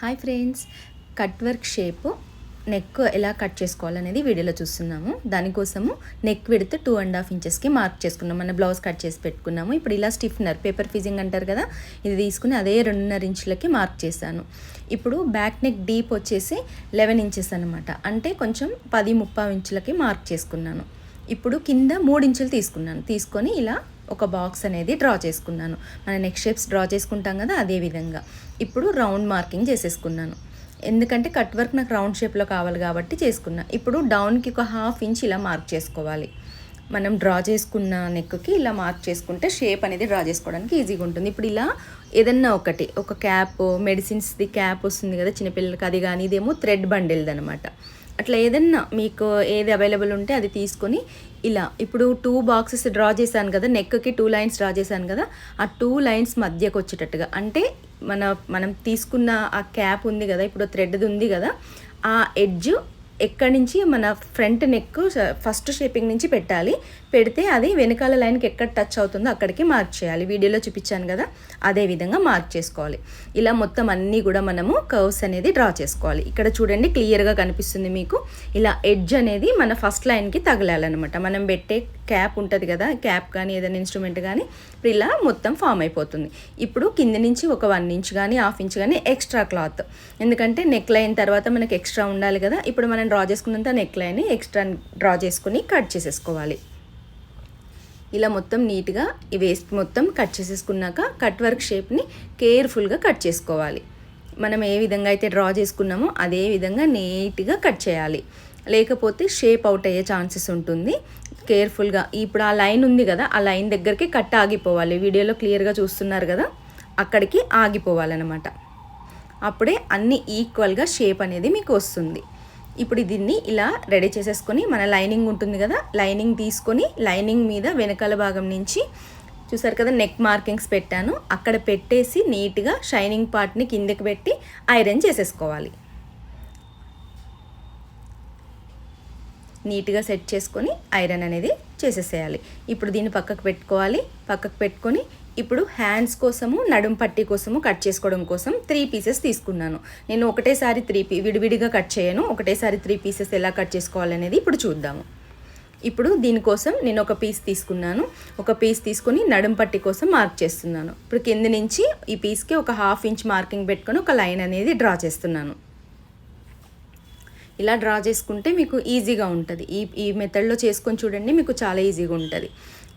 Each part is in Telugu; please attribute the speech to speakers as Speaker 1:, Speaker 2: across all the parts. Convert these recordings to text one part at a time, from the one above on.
Speaker 1: Hi friends. Cut work shape neck ఎలా కట్ చేసుకోవాలనేది వీడియోలో చూస్తున్నాము. దానికోసము నెక్ విడితే టూ అండ్ హాఫ్ ఇంచెస్కి మార్క్ చేసుకున్నాం. మన బ్లౌజ్ కట్ చేసి పెట్టుకున్నాము. ఇప్పుడు ఇలా స్టిఫ్నర్ పేపర్ ఫిజింగ్ అంటారు కదా ఇది తీసుకుని అదే రెండున్నర ఇంచులకి మార్క్ చేశాను. ఇప్పుడు బ్యాక్ నెక్ డీప్ వచ్చేసి లెవెన్ ఇంచెస్ అనమాట అంటే కొంచెం పది ముప్పై ఇంచులకి మార్క్ చేసుకున్నాను. ఇప్పుడు కింద మూడు ఇంచులు తీసుకున్నాను. తీసుకొని ఇలా ఒక బాక్స్ అనేది డ్రా చేసుకున్నాను. మన నెక్ షేప్స్ డ్రా చేసుకుంటాం కదా అదే విధంగా. ఇప్పుడు రౌండ్ మార్కింగ్ చేసేసుకున్నాను. ఎందుకంటే కట్ వర్క్ నాకు రౌండ్ షేప్లో కావాలి కాబట్టి చేసుకున్నా. ఇప్పుడు డౌన్కి ఒక హాఫ్ ఇంచ్ ఇలా మార్క్ చేసుకోవాలి. మనం డ్రా చేసుకున్న నెక్కి ఇలా మార్క్ చేసుకుంటే షేప్ అనేది డ్రా చేసుకోవడానికి ఈజీగా ఉంటుంది. ఇప్పుడు ఇలా ఏదన్నా ఒకటి ఒక క్యాప్ మెడిసిన్స్ది క్యాప్ వస్తుంది కదా చిన్నపిల్లలకి అది కానీ ఇదేమో థ్రెడ్ బండిల్ది అనమాట అట్లా ఏదన్నా మీకు ఏది అవైలబుల్ ఉంటే అది తీసుకొని ఇలా ఇప్పుడు టూ బాక్సెస్ డ్రా చేశాను కదా నెక్కి టూ లైన్స్ డ్రా చేశాను కదా ఆ టూ లైన్స్ మధ్యకు వచ్చేటట్టుగా. అంటే మన మనం తీసుకున్న ఆ క్యాప్ ఉంది కదా ఇప్పుడు థ్రెడ్ది ఉంది కదా ఆ ఎడ్జ్ ఎక్కడి నుంచి మన ఫ్రంట్ నెక్ ఫస్ట్ షేపింగ్ నుంచి పెట్టాలి. పెడితే అది వెనకాల లైన్కి ఎక్కడ టచ్ అవుతుందో అక్కడికి మార్క్ చేయాలి. వీడియోలో చూపించాను కదా అదే విధంగా మార్క్ చేసుకోవాలి. ఇలా మొత్తం అన్నీ కూడా మనము కర్వ్స్ అనేది డ్రా చేసుకోవాలి. ఇక్కడ చూడండి క్లియర్గా కనిపిస్తుంది మీకు. ఇలా ఎడ్జ్ అనేది మన ఫస్ట్ లైన్కి తగలాలన్నమాట. మనం పెట్టే క్యాప్ ఉంటుంది కదా క్యాప్ కానీ ఏదైనా ఇన్స్ట్రుమెంట్ కానీ ఇప్పుడు ఇలా మొత్తం ఫామ్ అయిపోతుంది. ఇప్పుడు కింద నుంచి ఒక వన్ ఇంచ్ కానీ హాఫ్ ఇంచ్ కానీ ఎక్స్ట్రా క్లాత్ ఎందుకంటే నెక్ లైన్ తర్వాత మనకి ఎక్స్ట్రా ఉండాలి కదా. ఇప్పుడు మనం డ్రా చేసుకున్నంత నెక్ లైన్ ఎక్స్ట్రా డ్రా చేసుకుని కట్ చేసేసుకోవాలి. ఇలా మొత్తం నీట్గా ఈ వేస్ట్ మొత్తం కట్ చేసేసుకున్నాక కట్ వర్క్ షేప్ని కేర్ఫుల్గా కట్ చేసుకోవాలి. మనం ఏ విధంగా అయితే డ్రా చేసుకున్నామో అదే విధంగా నీట్గా కట్ చేయాలి. లేకపోతే షేప్ అవుట్ అయ్యే ఛాన్సెస్ ఉంటుంది. కేర్ఫుల్గా ఇప్పుడు ఆ లైన్ ఉంది కదా ఆ లైన్ దగ్గరికి కట్ ఆగిపోవాలి. వీడియోలో క్లియర్గా చూస్తున్నారు కదా అక్కడికి ఆగిపోవాలన్నమాట. అప్పుడే అన్ని ఈక్వల్గా షేప్ అనేది మీకు వస్తుంది. ఇప్పుడు దీన్ని ఇలా రెడీ చేసేసుకొని మన లైనింగ్ ఉంటుంది కదా లైనింగ్ తీసుకొని లైనింగ్ మీద వెనకాల భాగం నుంచి చూసారు కదా నెక్ మార్కింగ్స్ పెట్టాను. అక్కడ పెట్టేసి నీట్గా షైనింగ్ పార్ట్ని కిందకి పెట్టి ఐరన్ చేసేసుకోవాలి. నీట్గా సెట్ చేసుకొని ఐరన్ అనేది చేసేసేయాలి. ఇప్పుడు దీన్ని పక్కకు పెట్టుకోవాలి. పక్కకు పెట్టుకొని ఇప్పుడు హ్యాండ్స్ కోసము నడుం పట్టి కోసము కట్ చేసుకోవడం కోసం త్రీ పీసెస్ తీసుకున్నాను. నేను ఒకటేసారి త్రీ పీ విడివిడిగా కట్ చేయను. ఒకటేసారి త్రీ పీసెస్ ఎలా కట్ చేసుకోవాలనేది ఇప్పుడు చూద్దాము. ఇప్పుడు దీనికోసం నేను ఒక పీస్ తీసుకున్నాను. ఒక పీస్ తీసుకొని నడుం పట్టి కోసం మార్క్ చేస్తున్నాను. ఇప్పుడు కింద నుంచి ఈ పీస్కి ఒక హాఫ్ ఇంచ్ మార్కింగ్ పెట్టుకొని ఒక లైన్ అనేది డ్రా చేస్తున్నాను. ఇలా డ్రా చేసుకుంటే మీకు ఈజీగా ఉంటుంది. ఈ ఈ మెథడ్లో చేసుకొని చూడండి మీకు చాలా ఈజీగా ఉంటుంది.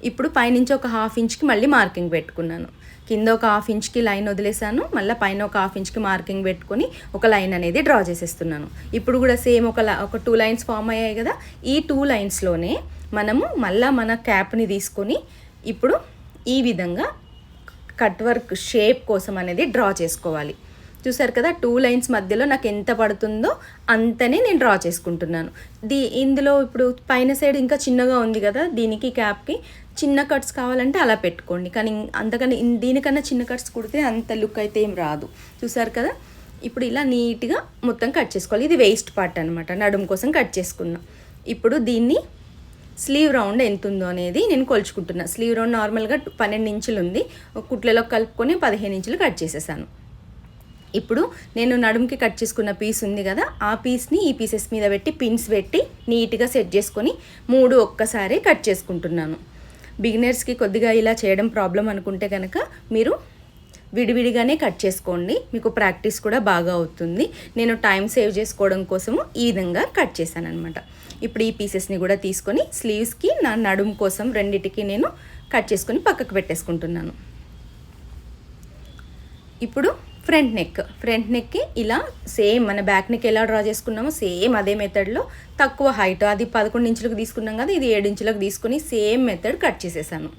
Speaker 1: ఇప్పుడు పైనుంచి ఒక హాఫ్ ఇంచ్కి మళ్ళీ మార్కింగ్ పెట్టుకున్నాను. కింద ఒక హాఫ్ ఇంచ్కి లైన్ వదిలేసాను మళ్ళీ పైన ఒక హాఫ్ ఇంచ్కి మార్కింగ్ పెట్టుకొని ఒక లైన్ అనేది డ్రా చేసేస్తున్నాను. ఇప్పుడు కూడా సేమ్ ఒక ఒక టూ లైన్స్ ఫామ్ అయ్యాయి కదా ఈ టూ లైన్స్లోనే మనము మళ్ళీ మన క్యాప్ని తీసుకొని ఇప్పుడు ఈ విధంగా కట్ వర్క్ షేప్ కోసం అనేది డ్రా చేసుకోవాలి. చూసారు కదా టూ లైన్స్ మధ్యలో నాకు ఎంత పడుతుందో అంతనే నేను డ్రా చేసుకుంటున్నాను. దీ ఇందులో ఇప్పుడు పైన సైడ్ ఇంకా చిన్నగా ఉంది కదా దీనికి క్యాప్కి చిన్న కట్స్ కావాలంటే అలా పెట్టుకోండి. కానీ అంతకన్నా దీనికన్నా చిన్న కట్స్ కుడితే అంత లుక్ అయితే ఏం రాదు. చూసారు కదా? ఇప్పుడు ఇలా నీట్గా మొత్తం కట్ చేసుకోవాలి. ఇది వేస్ట్ పార్ట్ అనమాట నడుము కోసం కట్ చేసుకున్నాం. ఇప్పుడు దీన్ని స్లీవ్ రౌండ్ ఎంత ఉందో అనేది నేను కొలుచుకుంటున్నా. స్లీవ్ రౌండ్ నార్మల్గా పన్నెండు ఇంచులు ఉంది. కుట్లలో కలుపుకొని పదిహేను ఇంచులు కట్ చేసేసాను. ఇప్పుడు నేను నడుముకి కట్ చేసుకున్న పీస్ ఉంది కదా ఆ పీస్ని ఈ పీసెస్ మీద పెట్టి పిన్స్ పెట్టి నీట్గా సెట్ చేసుకొని మూడు ఒక్కసారి కట్ చేసుకుంటున్నాను. బిగినర్స్కి కొద్దిగా ఇలా చేయడం ప్రాబ్లం అనుకుంటే కనుక మీరు విడివిడిగానే కట్ చేసుకోండి. మీకు ప్రాక్టీస్ కూడా బాగా అవుతుంది. నేను టైం సేవ్ చేసుకోవడం కోసము ఈ విధంగా కట్ చేశాను అనమాట ఇప్పుడు ఈ పీసెస్ని కూడా తీసుకొని స్లీవ్స్కి నా నడుము కోసం రెండిటికి నేను కట్ చేసుకొని పక్కకు పెట్టేసుకుంటున్నాను. ఇప్పుడు ఫ్రంట్ నెక్. ఫ్రంట్ నెక్కి ఇలా సేమ్ మన బ్యాక్ నెక్ ఎలా డ్రా చేసుకున్నామో సేమ్ అదే మెథడ్లో తక్కువ హైట్. అది పదకొండు ఇంచులకు తీసుకున్నాం కదా ఇది ఏడు ఇంచులకు తీసుకుని సేమ్ మెథడ్ కట్ చేసేసాను.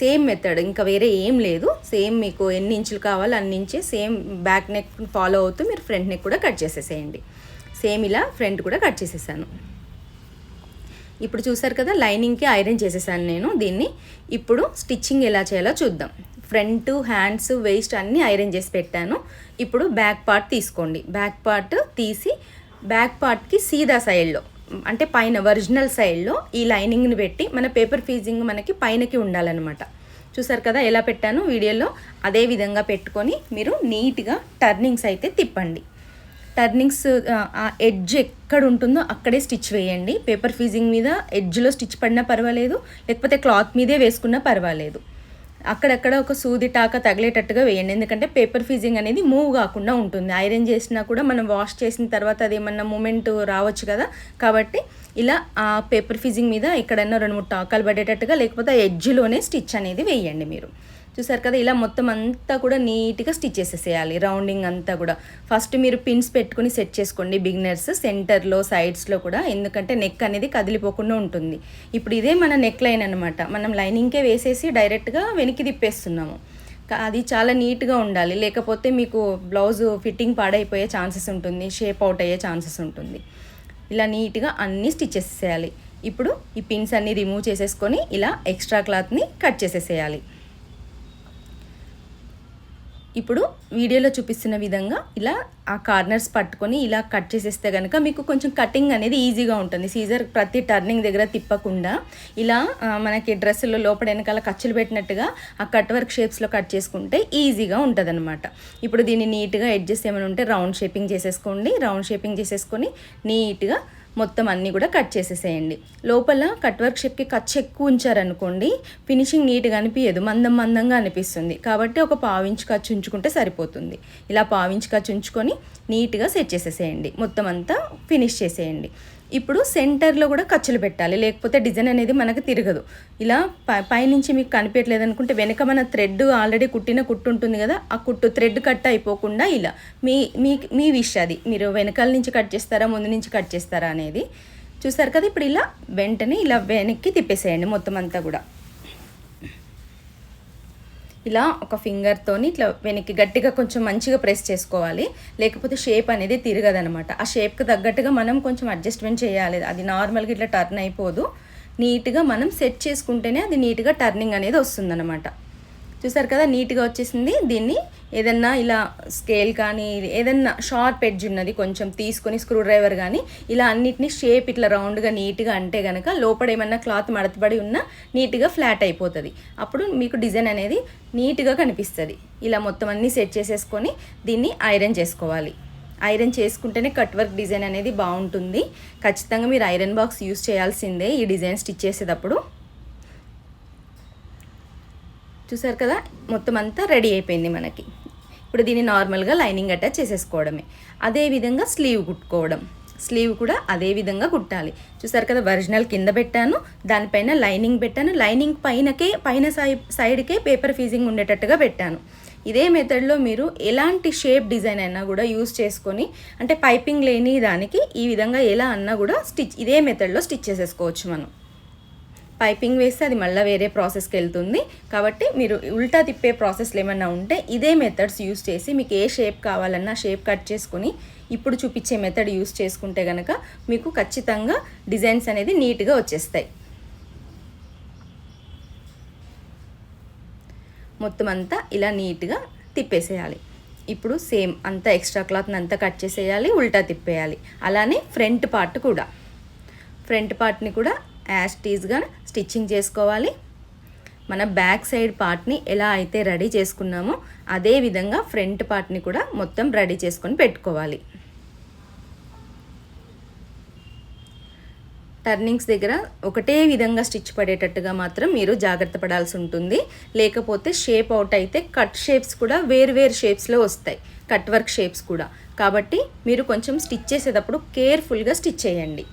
Speaker 1: సేమ్ మెథడ్ ఇంకా వేరే ఏం లేదు. సేమ్ మీకు ఎన్ని ఇంచులు కావాలో అన్ని ఇంచే సేమ్ బ్యాక్ నెక్ ఫాలో అవుతూ మీరు ఫ్రంట్ నెక్ కూడా కట్ చేసేసేయండి. సేమ్ ఇలా ఫ్రంట్ కూడా కట్ చేసేసాను. ఇప్పుడు చూసారు కదా లైనింగ్కి ఐరన్ చేసేసాను నేను. దీన్ని ఇప్పుడు స్టిచ్చింగ్ ఎలా చేయాలో చూద్దాం. ఫ్రంట్ హ్యాండ్స్ వేస్ట్ అన్నీ ఐరన్ చేసి పెట్టాను. ఇప్పుడు బ్యాక్ పార్ట్ తీసుకోండి. బ్యాక్ పార్ట్ తీసి బ్యాక్ పార్ట్కి సీదా సైడ్లో అంటే పైన ఒరిజినల్ సైడ్లో ఈ లైనింగ్ని పెట్టి మన పేపర్ ఫీజింగ్ మనకి పైనకి ఉండాలన్నమాట. చూసారు కదా ఎలా పెట్టాను వీడియోలో? అదే విధంగా పెట్టుకొని మీరు నీట్గా టర్నింగ్స్ అయితే తిప్పండి. టర్నింగ్స్ ఆ ఎడ్జ్ ఎక్కడ ఉంటుందో అక్కడే స్టిచ్ వేయండి. పేపర్ ఫీజింగ్ మీద ఎడ్జ్లో స్టిచ్ పడినా పర్వాలేదు లేకపోతే క్లాత్ మీదే వేసుకున్నా పర్వాలేదు. అక్కడక్కడ ఒక సూది టాక తగిలేటట్టుగా వేయండి. ఎందుకంటే పేపర్ ఫీజింగ్ అనేది మూవ్ కాకుండా ఉంటుంది. ఐరన్ చేసినా కూడా మనం వాష్ చేసిన తర్వాత అది ఏమన్నా మూమెంట్ రావచ్చు కదా. కాబట్టి ఇలా ఆ పేపర్ ఫీజింగ్ మీద ఎక్కడన్నా రెండు మూడు టాకాలు పడేటట్టుగా లేకపోతే ఎడ్జ్లోనే స్టిచ్ అనేది వేయండి మీరు. చూసారు కదా ఇలా మొత్తం అంతా కూడా నీట్గా స్టిచ్ చేసేసేయాలి. రౌండింగ్ అంతా కూడా. ఫస్ట్ మీరు పిన్స్ పెట్టుకుని సెట్ చేసుకోండి బిగినర్స్ సెంటర్లో సైడ్స్లో కూడా. ఎందుకంటే నెక్ అనేది కదిలిపోకుండా ఉంటుంది. ఇప్పుడు ఇదే మన నెక్ లైన్ అనమాట మనం లైనింగ్కే వేసేసి డైరెక్ట్గా వెనక్కి తిప్పేస్తున్నాము. అది చాలా నీట్గా ఉండాలి. లేకపోతే మీకు బ్లౌజ్ ఫిట్టింగ్ పాడైపోయే ఛాన్సెస్ ఉంటుంది. షేప్ అవుట్ అయ్యే ఛాన్సెస్ ఉంటుంది. ఇలా నీట్గా అన్నీ స్టిచెస్ చేయాలి ఇప్పుడు ఈ పిన్స్ అన్నీ రిమూవ్ చేసేసుకొని ఇలా ఎక్స్ట్రా క్లాత్ని కట్ చేసేసేయాలి. ఇప్పుడు వీడియోలో చూపిస్తున్న విధంగా ఇలా ఆ కార్నర్స్ పట్టుకొని ఇలా కట్ చేసేస్తే కనుక మీకు కొంచెం కటింగ్ అనేది ఈజీగా ఉంటుంది. సీజర్ ప్రతి టర్నింగ్ దగ్గర తిప్పకుండా ఇలా మనకి డ్రెస్సులో లోపల వెనకాల ఖర్చులు పెట్టినట్టుగా ఆ కట్ వర్క్ షేప్స్లో కట్ చేసుకుంటే ఈజీగా ఉంటుంది ఇప్పుడు దీన్ని నీట్గా ఎడ్జెస్ ఏమైనా ఉంటే రౌండ్ షేపింగ్ చేసేసుకోండి. రౌండ్ షేపింగ్ చేసేసుకొని నీట్గా మొత్తం అన్నీ కూడా కట్ చేసేసేయండి. లోపల కట్ వర్క్ షేప్కి ఖర్చు ఎక్కువ ఉంచారనుకోండి ఫినిషింగ్ నీట్గా అనిపించదు మందం మందంగా అనిపిస్తుంది. కాబట్టి ఒక పావించి ఖర్చు ఉంచుకుంటే సరిపోతుంది. ఇలా పావించి ఖర్చు ఉంచుకొని నీట్గా సెట్ చేసేసేయండి. మొత్తం అంతా ఫినిష్ చేసేయండి. ఇప్పుడు సెంటర్లో కూడా ఖర్చులు పెట్టాలి. లేకపోతే డిజైన్ అనేది మనకు తిరగదు. ఇలా పై పైనుంచి మీకు కనిపించలేదు అనుకుంటే వెనక మన థ్రెడ్ ఆల్రెడీ కుట్టిన కుట్టు ఉంటుంది కదా ఆ కుట్టు థ్రెడ్ కట్ అయిపోకుండా ఇలా మీ మీ మీ విష్ అది. మీరు వెనకాల నుంచి కట్ చేస్తారా ముందు నుంచి కట్ చేస్తారా అనేది చూసారు కదా ఇప్పుడు ఇలా వెంటనే ఇలా వెనక్కి తిప్పేసేయండి మొత్తం అంతా కూడా. ఇలా ఒక ఫింగర్తోని ఇట్లా వెనక్కి గట్టిగా కొంచెం మంచిగా ప్రెస్ చేసుకోవాలి. లేకపోతే షేప్ అనేది తిరగదనమాట. ఆ షేప్కి తగ్గట్టుగా మనం కొంచెం అడ్జస్ట్మెంట్ చేయాలి. అది నార్మల్గా ఇట్లా టర్న్ అయిపోదు. నీట్గా మనం సెట్ చేసుకుంటేనే అది నీట్గా టర్నింగ్ అనేది వస్తుందన్నమాట చూసారు కదా నీట్గా వచ్చేసింది. దీన్ని ఏదన్నా ఇలా స్కేల్ కానీ ఏదన్నా షార్ప్ ఎడ్జ్ ఉన్నది కొంచెం తీసుకొని స్క్రూ డ్రైవర్ కానీ ఇలా అన్నిటిని షేప్ ఇట్లా రౌండ్గా నీట్గా అంటే కనుక లోపల ఏమన్నా క్లాత్ మడతబడి ఉన్నా నీట్గా ఫ్లాట్ అయిపోతుంది. అప్పుడు మీకు డిజైన్ అనేది నీట్గా కనిపిస్తుంది. ఇలా మొత్తం అన్నీ సెట్ చేసేసుకొని దీన్ని ఐరన్ చేసుకోవాలి. ఐరన్ చేసుకుంటేనే కట్ వర్క్ డిజైన్ అనేది బాగుంటుంది. ఖచ్చితంగా మీరు ఐరన్ బాక్స్ యూస్ చేయాల్సిందే ఈ డిజైన్ స్టిచ్ చేసేటప్పుడు. చూసారు కదా మొత్తం అంతా రెడీ అయిపోయింది మనకి. ఇప్పుడు దీన్ని నార్మల్గా లైనింగ్ అటాచ్ చేసేసుకోవడమే. అదే విధంగా స్లీవ్ కుట్టుకోవడం. స్లీవ్ కూడా అదే విధంగా కుట్టాలి. చూసారు కదా ఒరిజినల్ కింద పెట్టాను దానిపైన లైనింగ్ పెట్టాను. లైనింగ్ పైనకే పైన సై సైడ్కే పేపర్ ఫీజింగ్ ఉండేటట్టుగా పెట్టాను. ఇదే మెథడ్లో మీరు ఎలాంటి షేప్ డిజైన్ అయినా కూడా యూస్ చేసుకొని అంటే పైపింగ్ లేని దానికి ఈ విధంగా ఎలా అన్నా కూడా స్టిచ్ ఇదే మెథడ్లో స్టిచ్ చేసేసుకోవచ్చు మనం. పైపింగ్ వేస్తే అది మళ్ళీ వేరే ప్రాసెస్కి వెళ్తుంది. కాబట్టి మీరు ఉల్టా తిప్పే ప్రాసెస్లు ఏమన్నా ఉంటే ఇదే మెథడ్స్ యూస్ చేసి మీకు ఏ షేప్ కావాలన్నా షేప్ కట్ చేసుకొని ఇప్పుడు చూపించే మెథడ్ యూస్ చేసుకుంటే కనుక మీకు ఖచ్చితంగా డిజైన్స్ అనేది నీట్గా వచ్చేస్తాయి. మొత్తం అంతా ఇలా నీట్గా తిప్పేసేయాలి. ఇప్పుడు సేమ్ అంతా ఎక్స్ట్రా క్లాత్ని అంతా కట్ చేసేయాలి ఉల్టా తిప్పేయాలి. అలానే ఫ్రంట్ పార్ట్ కూడా. ఫ్రంట్ పార్ట్ని కూడా యాస్టీజ్గా స్టిచ్చింగ్ చేసుకోవాలి. మన బ్యాక్ సైడ్ పార్ట్ని ఎలా అయితే రెడీ చేసుకున్నామో అదే విధంగా ఫ్రంట్ పార్ట్ని కూడా మొత్తం రెడీ చేసుకొని పెట్టుకోవాలి. టర్నింగ్స్ దగ్గర ఒకటే విధంగా స్టిచ్ పడేటట్టుగా మాత్రం మీరు జాగ్రత్త పడాల్సి ఉంటుంది. లేకపోతే షేప్ అవుట్ అయితే కట్ షేప్స్ కూడా వేరు వేరు షేప్స్లో వస్తాయి. కట్ వర్క్ షేప్స్ కూడా. కాబట్టి మీరు కొంచెం స్టిచ్ చేసేటప్పుడు కేర్ఫుల్గా స్టిచ్ చేయండి.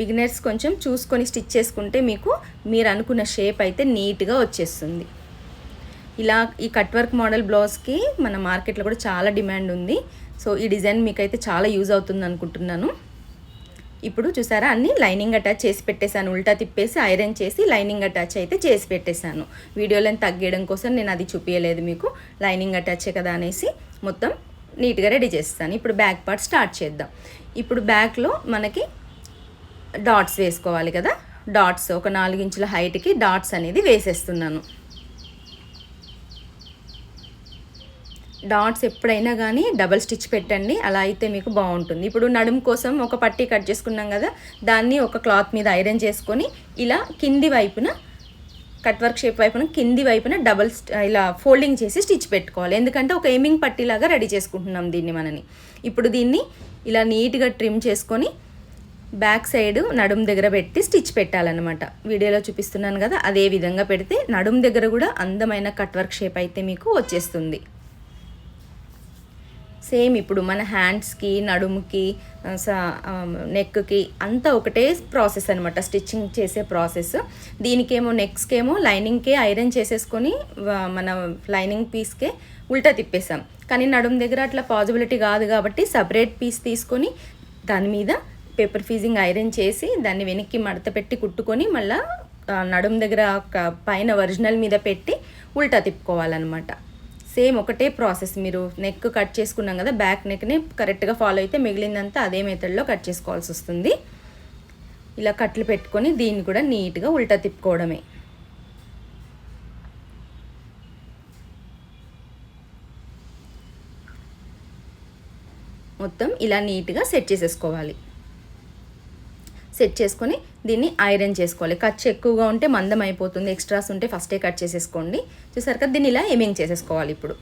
Speaker 1: బిగినర్స్ కొంచెం చూసుకొని స్టిచ్ చేసుకుంటే మీకు మీరు అనుకున్న షేప్ అయితే నీట్గా వచ్చేస్తుంది. ఇలా ఈ కట్ వర్క్ మోడల్ బ్లౌజ్కి మన మార్కెట్లో కూడా చాలా డిమాండ్ ఉంది. సో ఈ డిజైన్ మీకైతే చాలా యూజ్ అవుతుంది అనుకుంటున్నాను. ఇప్పుడు చూసారా అన్ని లైనింగ్ అటాచ్ చేసి పెట్టేశాను. ఉల్టా తిప్పేసి ఐరన్ చేసి లైనింగ్ అటాచ్ అయితే చేసి పెట్టేశాను. వీడియోలను తగ్గేయడం కోసం నేను అది చూపించలేదు మీకు. లైనింగ్ అటాచే కదా అనేసి మొత్తం నీట్గా రెడీ చేస్తాను. ఇప్పుడు బ్యాక్ పార్ట్ స్టార్ట్ చేద్దాం. ఇప్పుడు బ్యాక్లో మనకి డాట్స్ వేసుకోవాలి కదా. డాట్స్ ఒక నాలుగించుల హైట్కి డాట్స్ అనేది వేసేస్తున్నాను. డాట్స్ ఎప్పుడైనా కానీ డబల్ స్టిచ్ పెట్టండి. అలా అయితే మీకు బాగుంటుంది. ఇప్పుడు నడుము కోసం ఒక పట్టీ కట్ చేసుకున్నాం కదా. దాన్ని ఒక క్లాత్ మీద ఐరన్ చేసుకొని ఇలా కింది వైపున కట్ వర్క్ షేప్ వైపున కింది వైపున డబల్ ఇలా ఫోల్డింగ్ చేసి స్టిచ్ పెట్టుకోవాలి. ఎందుకంటే ఒక ఎయిమింగ్ పట్టీలాగా రెడీ చేసుకుంటున్నాం దీన్ని మనని. ఇప్పుడు దీన్ని ఇలా నీట్గా ట్రిమ్ చేసుకొని బ్యాక్ సైడ్ నడుం దగ్గర పెట్టి స్టిచ్ పెట్టాలన్నమాట. వీడియోలో చూపిస్తున్నాను కదా అదే విధంగా పెడితే నడుం దగ్గర కూడా అందమైన కట్ వర్క్ షేప్ అయితే మీకు వచ్చేస్తుంది. సేమ్ ఇప్పుడు మన హ్యాండ్స్కి నడుముకి నెక్కి అంతా ఒకటే ప్రాసెస్ అనమాట స్టిచ్చింగ్ చేసే ప్రాసెస్. దీనికేమో నెక్స్కేమో లైనింగ్కే ఐరన్ చేసేసుకొని మన లైనింగ్ పీస్కే ఉల్టా తిప్పేసాం. కానీ నడుము దగ్గర అట్లా పాసిబిలిటీ కాదు కాబట్టి సపరేట్ పీస్ తీసుకొని దాని మీద పేపర్ ఫీజింగ్ ఐరన్ చేసి దాన్ని వెనక్కి మడత పెట్టి కుట్టుకొని మళ్ళీ నడుము దగ్గర ఒక పైన ఒరిజినల్ మీద పెట్టి ఉల్టా తిప్పుకోవాలన్నమాట. సేమ్ ఒకటే ప్రాసెస్ మీరు నెక్ కట్ చేసుకున్నాం కదా బ్యాక్ నెక్ని కరెక్ట్గా ఫాలో అయితే మిగిలిందంతా అదే మెథడ్లో కట్ చేసుకోవాల్సి వస్తుంది. ఇలా కట్లు పెట్టుకొని దీన్ని కూడా నీట్గా ఉల్టా తిప్పుకోవడమే. మొత్తం ఇలా నీట్గా సెట్ చేసేసుకోవాలి. సెట్ చేసుకొని దీన్ని ఐరన్ చేసుకోవాలి. ఖర్చు ఎక్కువగా ఉంటే మందం అయిపోతుంది. ఎక్స్ట్రాస్ ఉంటే ఫస్టే కట్ చేసేసుకోండి. చూసారు కదా దీన్ని ఇలా ఎమింగ్ చేసేసుకోవాలి ఇప్పుడు.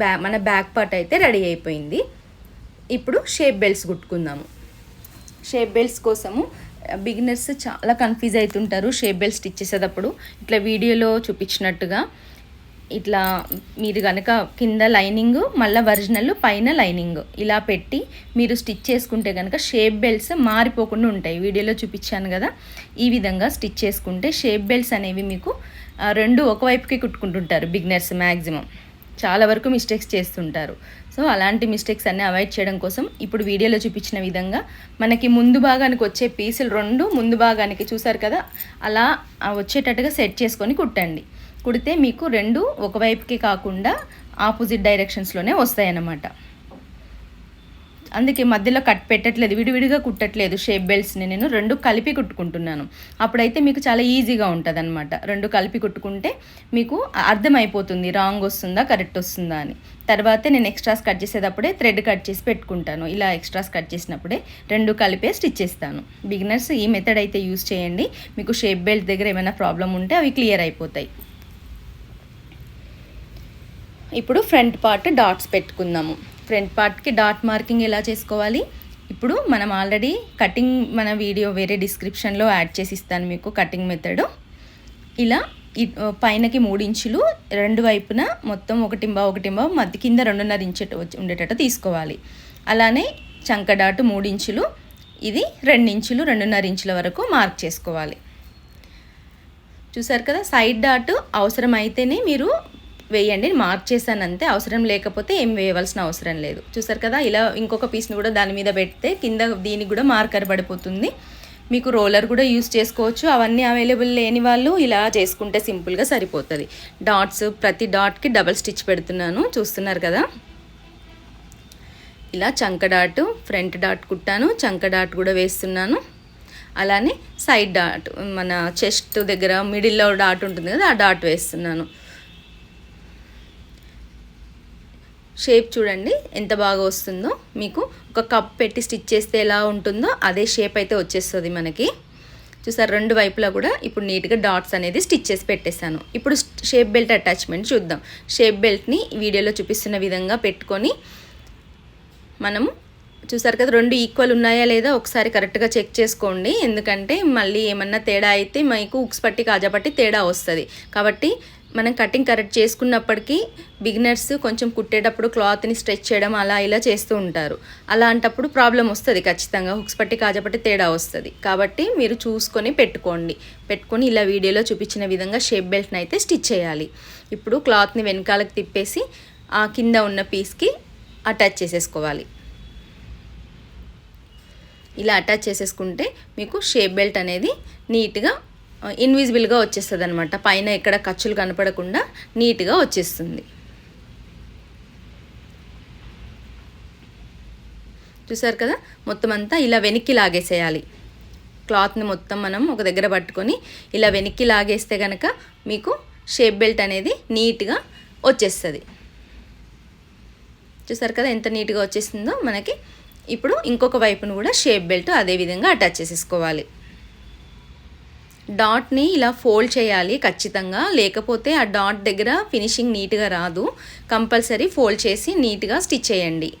Speaker 1: బ్యా మన బ్యాక్ పార్ట్ అయితే రెడీ అయిపోయింది. ఇప్పుడు షేప్ బెల్ట్స్ కుట్టుకుందాము. షేప్ బెల్ట్స్ కోసము బిగినర్స్ చాలా కన్ఫ్యూజ్ అవుతుంటారు షేప్ బెల్ట్ స్టిచ్ చేసేటప్పుడు. ఇట్లా వీడియోలో చూపించినట్టుగా ఇట్లా మీరు కనుక కింద లైనింగ్ మళ్ళీ ఒరిజినల్ పైన లైనింగ్ ఇలా పెట్టి మీరు స్టిచ్ చేసుకుంటే కనుక షేప్ బెల్ట్స్ మారిపోకుండా ఉంటాయి. వీడియోలో చూపించాను కదా. ఈ విధంగా స్టిచ్ చేసుకుంటే షేప్ బెల్ట్స్ అనేవి మీకు రెండు ఒకవైపుకి కుట్టుకుంటుంటారు బిగినర్స్ మ్యాక్సిమం చాలా వరకు మిస్టేక్స్ చేస్తుంటారు. సో అలాంటి మిస్టేక్స్ అన్నీ అవాయిడ్ చేయడం కోసం ఇప్పుడు వీడియోలో చూపించిన విధంగా మనకి ముందు భాగానికి వచ్చే పీసులు రెండు ముందు భాగానికి చూసారు కదా? అలా వచ్చేటట్టుగా సెట్ చేసుకొని కుట్టండి. కుడితే మీకు రెండు ఒకవైపుకి కాకుండా ఆపోజిట్ డైరెక్షన్స్లోనే వస్తాయన్నమాట. అందుకే మధ్యలో కట్ పెట్టట్లేదు విడివిడిగా కుట్టట్లేదు షేప్ బెల్ట్స్ని నేను రెండు కలిపి కుట్టుకుంటున్నాను. అప్పుడైతే మీకు చాలా ఈజీగా ఉంటుంది అనమాట రెండు కలిపి కుట్టుకుంటే మీకు అర్థమైపోతుంది రాంగ్ వస్తుందా కరెక్ట్ వస్తుందా అని. తర్వాతే నేను ఎక్స్ట్రాస్ కట్ చేసేటప్పుడే థ్రెడ్ కట్ చేసి పెట్టుకుంటాను. ఇలా ఎక్స్ట్రాస్ కట్ చేసినప్పుడే రెండు కలిపే స్టిచ్ చేస్తాను. బిగినర్స్ ఈ మెథడ్ అయితే యూస్ చేయండి. మీకు షేప్ బెల్ట్ దగ్గర ఏమైనా ప్రాబ్లం ఉంటే అవి క్లియర్ అయిపోతాయి. ఇప్పుడు ఫ్రంట్ పార్ట్ డాట్స్ పెట్టుకుందాము. ఫ్రంట్ పార్ట్కి డాట్ మార్కింగ్ ఎలా చేసుకోవాలి? ఇప్పుడు మనం ఆల్రెడీ కటింగ్ మన వీడియో వేరే డిస్క్రిప్షన్లో యాడ్ చేసి ఇస్తాను మీకు కటింగ్ మెథడ్. ఇలా పైనకి మూడు ఇంచులు రెండు వైపున మొత్తం ఒకటింబా ఒకటింబా మధ్య కింద రెండున్నర ఇంచు ఉండేటట్టు తీసుకోవాలి. అలానే చంక డాటు మూడు ఇంచులు ఇది రెండు ఇంచులు రెండున్నర ఇంచుల వరకు మార్క్ చేసుకోవాలి. చూసారు కదా సైడ్ డాట్ అవసరం అయితేనే మీరు వేయండి మార్క్ చేశాను అంతే అవసరం లేకపోతే ఏం వేయవలసిన అవసరం లేదు. చూసారు కదా ఇలా ఇంకొక పీస్ని కూడా దాని మీద పెడితే కింద దీనికి కూడా మార్కర్ పడిపోతుంది. మీకు రోలర్ కూడా యూస్ చేసుకోవచ్చు అవన్నీ అవైలబుల్ లేని వాళ్ళు ఇలా చేసుకుంటే సింపుల్గా సరిపోతుంది. డాట్స్ ప్రతి డాట్కి డబల్ స్టిచ్ పెడుతున్నాను చూస్తున్నారు కదా. ఇలా చంక డాట్ ఫ్రంట్ డాట్ కుట్టాను చంక డాట్ కూడా వేస్తున్నాను. అలానే సైడ్ డాట్ మన చెస్ట్ దగ్గర మిడిల్లో డాట్ ఉంటుంది కదా ఆ డాట్ వేస్తున్నాను. షేప్ చూడండి ఎంత బాగా వస్తుందో. మీకు ఒక కప్ పెట్టి స్టిచ్ చేస్తే ఎలా ఉంటుందో అదే షేప్ అయితే వచ్చేస్తుంది మనకి. చూసారు రెండు వైపులా కూడా ఇప్పుడు నీట్గా డాట్స్ అనేది స్టిచ్ చేసి పెట్టేశాను. ఇప్పుడు షేప్ బెల్ట్ అటాచ్మెంట్ చూద్దాం. షేప్ బెల్ట్ని వీడియోలో చూపిస్తున్న విధంగా పెట్టుకొని మనము చూసారు కదా రెండు ఈక్వల్ ఉన్నాయా లేదా ఒకసారి కరెక్ట్గా చెక్ చేసుకోండి. ఎందుకంటే మళ్ళీ ఏమన్నా తేడా అయితే మీకు ఉక్స్ పట్టి కాజా పట్టి తేడా వస్తుంది. కాబట్టి మనం కటింగ్ కరెక్ట్ చేసుకున్నప్పటికీ బిగినర్స్ కొంచెం కుట్టేటప్పుడు క్లాత్ని స్ట్రెచ్ చేయడం అలా ఇలా చేస్తూ ఉంటారు. అలాంటప్పుడు ప్రాబ్లం వస్తుంది ఖచ్చితంగా. హుక్స్ పట్టి కాజపట్టి తేడా వస్తుంది. కాబట్టి మీరు చూసుకొని పెట్టుకోండి. పెట్టుకొని ఇలా వీడియోలో చూపించిన విధంగా షేప్ బెల్ట్ని అయితే స్టిచ్ చేయాలి. ఇప్పుడు క్లాత్ని వెనకాలకు తిప్పేసి ఆ కింద ఉన్న పీస్కి అటాచ్ చేసేసుకోవాలి. ఇలా అటాచ్ చేసేసుకుంటే మీకు షేప్ బెల్ట్ అనేది నీట్గా ఇన్విజిబుల్గా వచ్చేస్తుంది అనమాట పైన ఎక్కడ ఖర్చులు కనపడకుండా నీట్గా వచ్చేస్తుంది. చూసారు కదా? మొత్తం అంతా ఇలా వెనక్కి లాగేసేయాలి. క్లాత్ని మొత్తం మనం ఒక దగ్గర పట్టుకొని ఇలా వెనక్కి లాగేస్తే కనుక మీకు షేప్ బెల్ట్ అనేది నీట్గా వచ్చేస్తుంది. చూసారు కదా? ఎంత నీట్గా వచ్చేసిందో మనకి. ఇప్పుడు ఇంకొక వైపును కూడా షేప్ బెల్ట్ అదే విధంగా అటాచ్ చేసేసుకోవాలి. డాట్ని ఇలా ఫోల్డ్ చేయాలి ఖచ్చితంగా. లేకపోతే ఆ డాట్ దగ్గర ఫినిషింగ్ నీట్గా రాదు. కంపల్సరీ ఫోల్డ్ చేసి నీట్గా స్టిచ్ చేయండి.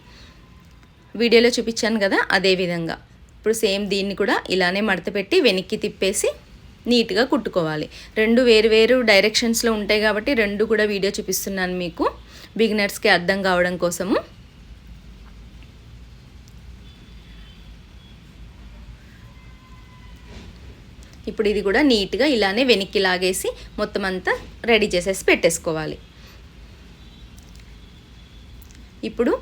Speaker 1: వీడియోలో చూపించాను కదా అదే విధంగా. ఇప్పుడు సేమ్ దీన్ని కూడా ఇలానే మడత పెట్టి వెనక్కి తిప్పేసి నీట్గా కుట్టుకోవాలి. రెండు వేరు వేరు డైరెక్షన్స్లో ఉంటాయి కాబట్టి రెండు కూడా వీడియో చూపిస్తున్నాను మీకు. బిగినర్స్కి అర్థం కావడం కోసము. ఇప్పుడు ఇది కూడా నీట్గా ఇలానే వెనక్కి లాగేసి మొత్తం అంతా రెడీ చేసేసి పెట్టేసుకోవాలి. ఇప్పుడు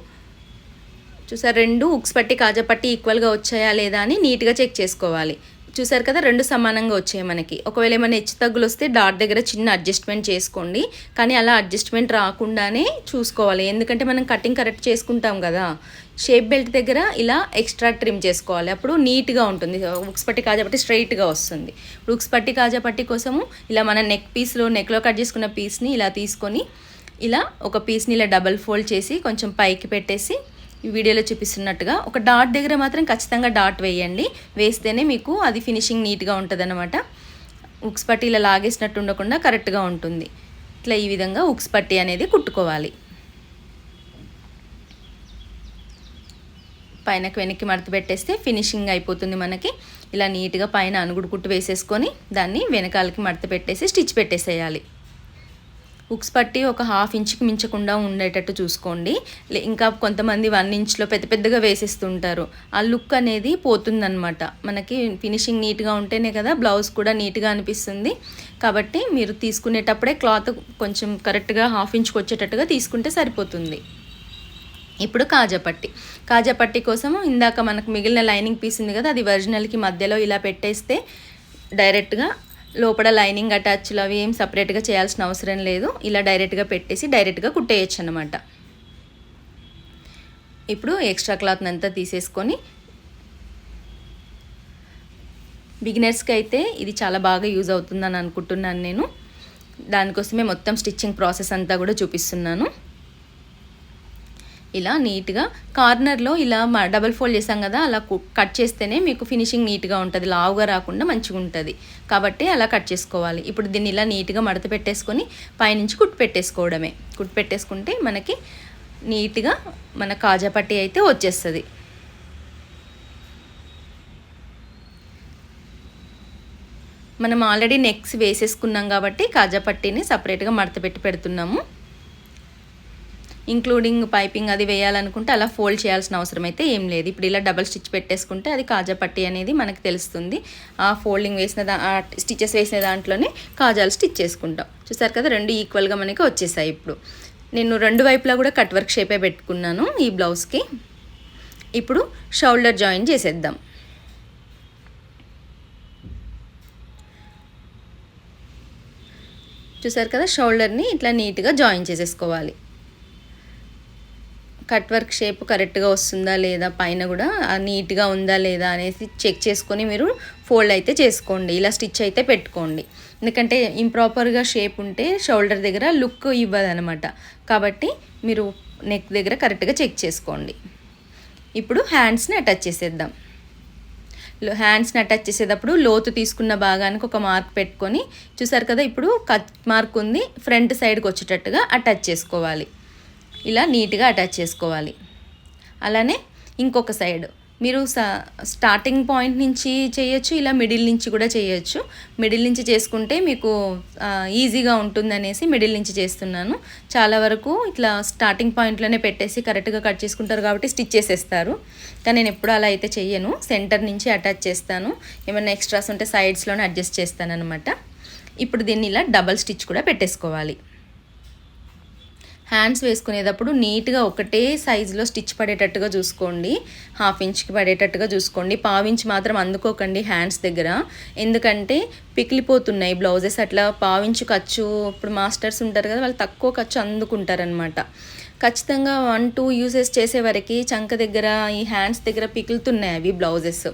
Speaker 1: చూసారు రెండు ఉక్స్ పట్టి కాజా పట్టి ఈక్వల్గా వచ్చాయా లేదా అని నీట్గా చెక్ చేసుకోవాలి. చూసారు కదా రెండు సమానంగా వచ్చాయి మనకి. ఒకవేళ ఏమైనా హెచ్చు తగ్గులు వస్తే డాట్ దగ్గర చిన్న అడ్జస్ట్మెంట్ చేసుకోండి. కానీ అలా అడ్జస్ట్మెంట్ రాకుండానే చూసుకోవాలి. ఎందుకంటే మనం కటింగ్ కరెక్ట్ చేసుకుంటాం కదా. షేప్ బెల్ట్ దగ్గర ఇలా ఎక్స్ట్రా ట్రిమ్ చేసుకోవాలి. అప్పుడు నీట్గా ఉంటుంది. ఉక్స్ పట్టి కాజా పట్టి స్ట్రైట్గా వస్తుంది. ఇప్పుడు ఉక్స్ పట్టి కాజా పట్టి కోసము ఇలా మన నెక్ పీస్లో నెక్లో కట్ చేసుకున్న పీస్ని ఇలా తీసుకొని ఇలా ఒక పీస్ని ఇలా డబల్ ఫోల్డ్ చేసి కొంచెం పైకి పెట్టేసి ఈ వీడియోలో చూపిస్తున్నట్టుగా ఒక డాట్ దగ్గర మాత్రం ఖచ్చితంగా డాట్ వేయండి. వేస్తేనే మీకు అది ఫినిషింగ్ నీట్గా ఉంటుంది అనమాట ఉక్స్ పట్టి ఇలా లాగేసినట్టు ఉండకుండా కరెక్ట్గా ఉంటుంది. ఇట్లా ఈ విధంగా ఉక్స్ పట్టి అనేది కుట్టుకోవాలి. పైనకి వెనక్కి మడత పెట్టేస్తే ఫినిషింగ్ అయిపోతుంది మనకి. ఇలా నీట్గా పైన అనుగుడు కుట్టు వేసేసుకొని దాన్ని వెనకాలకి మడత పెట్టేసి స్టిచ్ పెట్టేసేయాలి. హుక్స్ పట్టి ఒక హాఫ్ ఇంచ్కి మించకుండా ఉండేటట్టు చూసుకోండి. ఇంకా కొంతమంది వన్ ఇంచ్లో పెద్ద పెద్దగా వేసేస్తుంటారు. ఆ లుక్ అనేది పోతుందన్నమాట. మనకి ఫినిషింగ్ నీట్గా ఉంటేనే కదా బ్లౌజ్ కూడా నీట్గా అనిపిస్తుంది. కాబట్టి మీరు తీసుకునేటప్పుడే క్లాత్ కొంచెం కరెక్ట్గా హాఫ్ ఇంచ్కి వచ్చేటట్టుగా తీసుకుంటే సరిపోతుంది. ఇప్పుడు కాజాపట్టి కాజాపట్టి కోసం ఇందాక మనకు మిగిలిన లైనింగ్ పీస్ ఉంది కదా అది ఒరిజినల్కి మధ్యలో ఇలా పెట్టేస్తే డైరెక్ట్గా లోపల లైనింగ్ అటాచ్లు అవి ఏం సపరేట్గా చేయాల్సిన అవసరం లేదు. ఇలా డైరెక్ట్గా పెట్టేసి డైరెక్ట్గా కుట్టేయచ్చు అనమాట ఇప్పుడు ఎక్స్ట్రా క్లాత్ని అంతా తీసేసుకొని బిగినర్స్కి అయితే ఇది చాలా బాగా యూజ్ అవుతుందని అనుకుంటున్నాను నేను. దానికోసమే మొత్తం స్టిచ్చింగ్ ప్రాసెస్ అంతా కూడా చూపిస్తున్నాను. ఇలా నీట్గా కార్నర్లో ఇలా డబల్ ఫోల్డ్ చేసాం కదా అలా కట్ చేస్తేనే మీకు ఫినిషింగ్ నీట్గా ఉంటుంది లావుగా రాకుండా మంచిగా ఉంటుంది. కాబట్టి అలా కట్ చేసుకోవాలి. ఇప్పుడు దీన్ని ఇలా నీట్గా మడత పెట్టేసుకొని పైనుంచి కుట్టు పెట్టేసుకోవడమే. కుట్టు పెట్టేసుకుంటే మనకి నీట్గా మన కాజా పట్టి అయితే వచ్చేస్తుంది. మనం ఆల్రెడీ నెక్స్ వేసేసుకున్నాం కాబట్టి కాజా పట్టీని సపరేట్గా మడత పెట్టి పెడుతున్నాము. ఇంక్లూడింగ్ పైపింగ్ అది వేయాలనుకుంటే అలా ఫోల్డ్ చేయాల్సిన అవసరం అయితే ఏం లేదు. ఇప్పుడు ఇలా డబల్ స్టిచ్ పెట్టేసుకుంటే అది కాజా పట్టి అనేది మనకు తెలుస్తుంది. ఆ ఫోల్డింగ్ వేసిన దా స్టిచెస్ వేసిన దాంట్లోనే కాజాలు స్టిచ్ చేసుకుంటాం. చూసారు కదా రెండు ఈక్వల్గా మనకి వచ్చేసాయి ఇప్పుడు. నేను రెండు వైపులా కూడా కట్ వర్క్ షేపే పెట్టుకున్నాను ఈ బ్లౌజ్కి. ఇప్పుడు షోల్డర్ జాయిన్ చేసేద్దాం. చూసారు కదా షోల్డర్ని ఇట్లా నీట్గా జాయిన్ చేసేసుకోవాలి. కట్ వర్క్ షేప్ కరెక్ట్గా వస్తుందా లేదా పైన కూడా నీట్గా ఉందా లేదా అనేసి చెక్ చేసుకొని మీరు ఫోల్డ్ అయితే చేసుకోండి. ఇలా స్టిచ్ అయితే పెట్టుకోండి. ఎందుకంటే ఇంప్రాపర్గా షేప్ ఉంటే షోల్డర్ దగ్గర లుక్ ఇవ్వదనమాట కాబట్టి మీరు నెక్ దగ్గర కరెక్ట్గా చెక్ చేసుకోండి. ఇప్పుడు హ్యాండ్స్ని అటాచ్ చేసేద్దాం. హ్యాండ్స్ని అటాచ్ చేసేటప్పుడు లోతు తీసుకున్న భాగానికి ఒక మార్క్ పెట్టుకొని చూసారు కదా ఇప్పుడు కట్ మార్క్ ఉంది ఫ్రంట్ సైడ్కి వచ్చేటట్టుగా అటాచ్ చేసుకోవాలి. ఇలా నీట్గా అటాచ్ చేసుకోవాలి. అలానే ఇంకొక సైడ్ మీరు స్టార్టింగ్ పాయింట్ నుంచి చేయొచ్చు ఇలా మిడిల్ నుంచి కూడా చేయొచ్చు. మిడిల్ నుంచి చేసుకుంటే మీకు ఈజీగా ఉంటుందనేసి మిడిల్ నుంచి చేస్తున్నాను. చాలా వరకు ఇట్లా స్టార్టింగ్ పాయింట్లోనే పెట్టేసి కరెక్ట్గా కట్ చేసుకుంటారు కాబట్టి స్టిచ్ చేసేస్తారు. కానీ నేను ఎప్పుడు అలా అయితే చెయ్యను. సెంటర్ నుంచి అటాచ్ చేస్తాను. ఏమైనా ఎక్స్ట్రాస్ ఉంటే సైడ్స్లోనే అడ్జస్ట్ చేస్తాను అనమాట ఇప్పుడు దీన్ని ఇలా డబల్ స్టిచ్ కూడా పెట్టేసుకోవాలి. హ్యాండ్స్ వేసుకునేటప్పుడు నీట్గా ఒకటే సైజులో స్టిచ్ పడేటట్టుగా చూసుకోండి. హాఫ్ ఇంచ్కి పడేటట్టుగా చూసుకోండి. పావించి మాత్రం అందుకోకండి హ్యాండ్స్ దగ్గర. ఎందుకంటే పికిలిపోతున్నాయి బ్లౌజెస్. అట్లా పావించు ఖర్చు ఇప్పుడు మాస్టర్స్ ఉంటారు కదా వాళ్ళు తక్కువ ఖర్చు అందుకుంటారనమాట ఖచ్చితంగా వన్ టూ యూసెస్ చేసేవరకు చంక దగ్గర ఈ హ్యాండ్స్ దగ్గర పికులుతున్నాయి అవి బ్లౌజెస్.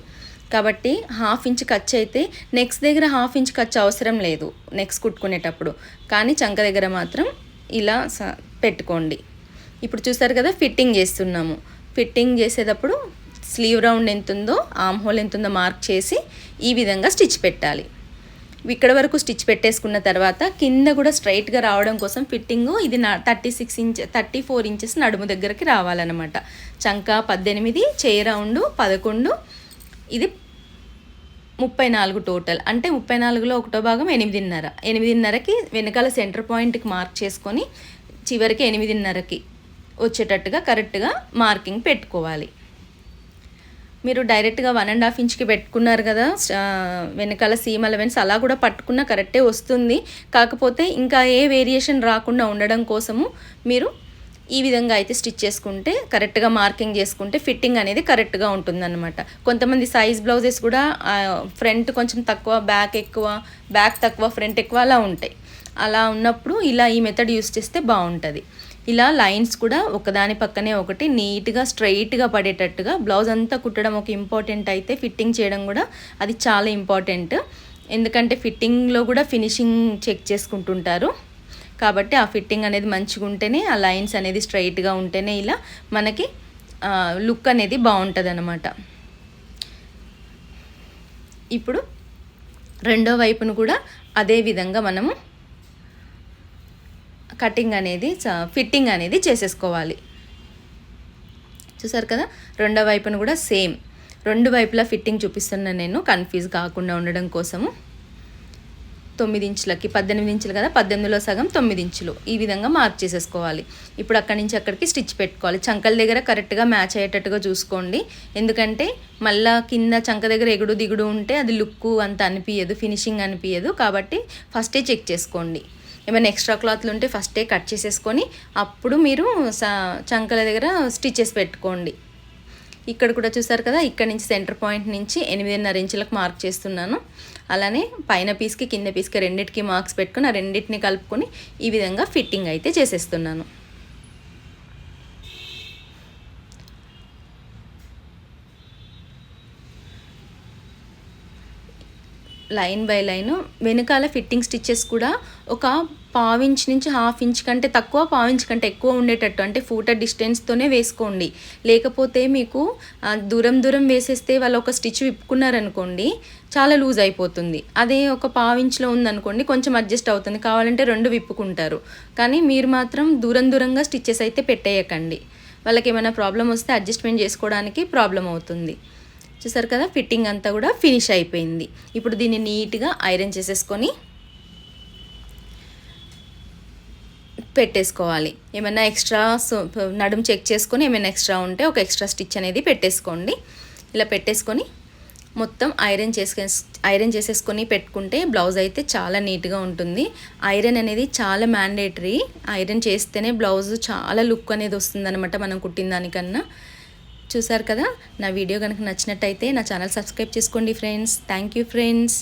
Speaker 1: కాబట్టి హాఫ్ ఇంచ్ ఖర్చు అయితే నెక్స్ట్ దగ్గర హాఫ్ ఇంచ్ ఖర్చు అవసరం లేదు. నెక్స్ట్ కుట్టుకునేటప్పుడు. కానీ చంక దగ్గర మాత్రం ఇలా పెట్టుకోండి. ఇప్పుడు చూసారు కదా ఫిట్టింగ్ చేస్తున్నాము. ఫిట్టింగ్ చేసేటప్పుడు స్లీవ్ రౌండ్ ఎంత ఉందో ఆమ్ హోల్ ఎంత ఉందో మార్క్ చేసి ఈ విధంగా స్టిచ్ పెట్టాలి. ఇక్కడ వరకు స్టిచ్ పెట్టేసుకున్న తర్వాత కింద కూడా స్ట్రైట్గా రావడం కోసం ఫిట్టింగ్ ఇది నా thirty six inch thirty four inches నడుము దగ్గరికి రావాలన్నమాట. చంక పద్దెనిమిది చేయి రౌండ్ పదకొండు ఇది ముప్పై నాలుగు టోటల్. అంటే ముప్పై నాలుగులో ఒకటో భాగం ఎనిమిదిన్నర. ఎనిమిదిన్నరకి వెనకాల సెంటర్ పాయింట్కి మార్క్ చేసుకొని చివరికి ఎనిమిదిన్నరకి వచ్చేటట్టుగా కరెక్ట్గా మార్కింగ్ పెట్టుకోవాలి. మీరు డైరెక్ట్గా వన్ అండ్ హాఫ్ ఇంచ్కి పెట్టుకున్నారు కదా వెనకాల సీమ్ అలవెన్స్ అలా కూడా పట్టుకున్న కరెక్టే వస్తుంది. కాకపోతే ఇంకా ఏ వేరియేషన్ రాకుండా ఉండడం కోసము మీరు ఈ విధంగా అయితే స్టిచ్ చేసుకుంటే కరెక్ట్గా మార్కింగ్ చేసుకుంటే ఫిట్టింగ్ అనేది కరెక్ట్గా ఉంటుందన్నమాట. కొంతమంది సైజ్ బ్లౌజెస్ కూడా ఫ్రంట్ కొంచెం తక్కువ బ్యాక్ ఎక్కువ బ్యాక్ తక్కువ ఫ్రంట్ ఎక్కువ అలా ఉంటాయి. అలా ఉన్నప్పుడు ఇలా ఈ మెథడ్ యూస్ చేస్తే బాగుంటుంది. ఇలా లైన్స్ కూడా ఒకదాని పక్కనే ఒకటి నీట్గా స్ట్రైట్గా పడేటట్టుగా బ్లౌజ్ అంతా కుట్టడం ఒక ఇంపార్టెంట్ అయితే ఫిట్టింగ్ చేయడం కూడా అది చాలా ఇంపార్టెంట్. ఎందుకంటే ఫిట్టింగ్లో కూడా ఫినిషింగ్ చెక్ చేసుకుంటుంటారు. కాబట్టి ఆ ఫిట్టింగ్ అనేది మంచిగా ఉంటేనే ఆ లైన్స్ అనేది స్ట్రైట్గా ఉంటేనే ఇలా మనకి లుక్ అనేది బాగుంటుంది అనమాట ఇప్పుడు రెండో వైపును కూడా అదే విధంగా మనము కటింగ్ అనేది ఫిట్టింగ్ అనేది చేసేసుకోవాలి. చూసారు కదా? రెండో వైపును కూడా సేమ్. రెండు వైపులా ఫిట్టింగ్ చూపిస్తున్నాను నేను కన్ఫ్యూజ్ కాకుండా ఉండడం కోసము. తొమ్మిది ఇంచులకి పద్దెనిమిది ఇంచులు కదా? పద్దెనిమిదిలో సగం తొమ్మిది ఇంచులు ఈ విధంగా మార్క్ చేసేసుకోవాలి. ఇప్పుడు అక్కడి నుంచి అక్కడికి స్టిచ్ పెట్టుకోవాలి. చంకల దగ్గర కరెక్ట్గా మ్యాచ్ అయ్యేటట్టుగా చూసుకోండి. ఎందుకంటే మళ్ళా కింద చంక దగ్గర ఎగుడు దిగుడు ఉంటే అది లుక్ అంత అనిపించదు ఫినిషింగ్ అనిపించదు కాబట్టి ఫస్టే చెక్ చేసుకోండి. ఏమైనా ఎక్స్ట్రా క్లాత్లు ఉంటే ఫస్టే కట్ చేసేసుకొని అప్పుడు మీరు చంకల దగ్గర స్టిచెస్ పెట్టుకోండి. ఇక్కడ కూడా చూసారు కదా ఇక్కడ నుంచి సెంటర్ పాయింట్ నుంచి ఎనిమిదిన్నర ఇంచులకు మార్క్ చేస్తున్నాను. అలానే పైన పీస్కి కింద పీస్కి రెండింటికి మార్క్స్ పెట్టుకుని ఆ రెండింటిని కలుపుకొని ఈ విధంగా ఫిట్టింగ్ అయితే చేసేస్తున్నాను. లైన్ బై లైన్ వెనకాల ఫిట్టింగ్ స్టిచ్చెస్ కూడా ఒక పావించ్ నుంచి హాఫ్ ఇంచ్ కంటే తక్కువ పావించ్ కంటే ఎక్కువ ఉండేటట్టు. అంటే ఫూటర్ డిస్టెన్స్తోనే వేసుకోండి. లేకపోతే మీకు దూరం దూరం వేసేస్తే వాళ్ళు ఒక స్టిచ్ విప్పుకున్నారనుకోండి చాలా లూజ్ అయిపోతుంది. అదే ఒక పావించ్లో ఉందనుకోండి కొంచెం అడ్జస్ట్ అవుతుంది. కావాలంటే రెండు విప్పుకుంటారు. కానీ మీరు మాత్రం దూరం దూరంగా స్టిచ్చెస్ అయితే పెట్టేయకండి. వాళ్ళకి ఏమైనా ప్రాబ్లం వస్తే అడ్జస్ట్మెంట్ చేసుకోవడానికి ప్రాబ్లం అవుతుంది. చూసారు కదా ఫిట్టింగ్ అంతా కూడా ఫినిష్ అయిపోయింది. ఇప్పుడు దీన్ని నీట్గా ఐరన్ చేసేసుకొని పెట్టేసుకోవాలి. ఏమైనా ఎక్స్ట్రా నడుము చెక్ చేసుకొని ఏమైనా ఎక్స్ట్రా ఉంటే ఒక ఎక్స్ట్రా స్టిచ్ అనేది పెట్టేసుకోండి. ఇలా పెట్టేసుకొని మొత్తం ఐరన్ చేసుకే ఐరన్ చేసేసుకొని పెట్టుకుంటే బ్లౌజ్ అయితే చాలా నీట్గా ఉంటుంది. ఐరన్ అనేది చాలా మ్యాండేటరీ ఐరన్ చేస్తేనే బ్లౌజ్ చాలా లుక్ అనేది వస్తుందన్నమాట మనం కుట్టిన దానికన్నా. చూసారు కదా? నా వీడియో కనుక నచ్చినట్టయితే నా ఛానల్ సబ్స్క్రైబ్ చేసుకోండి ఫ్రెండ్స్. Thank you friends.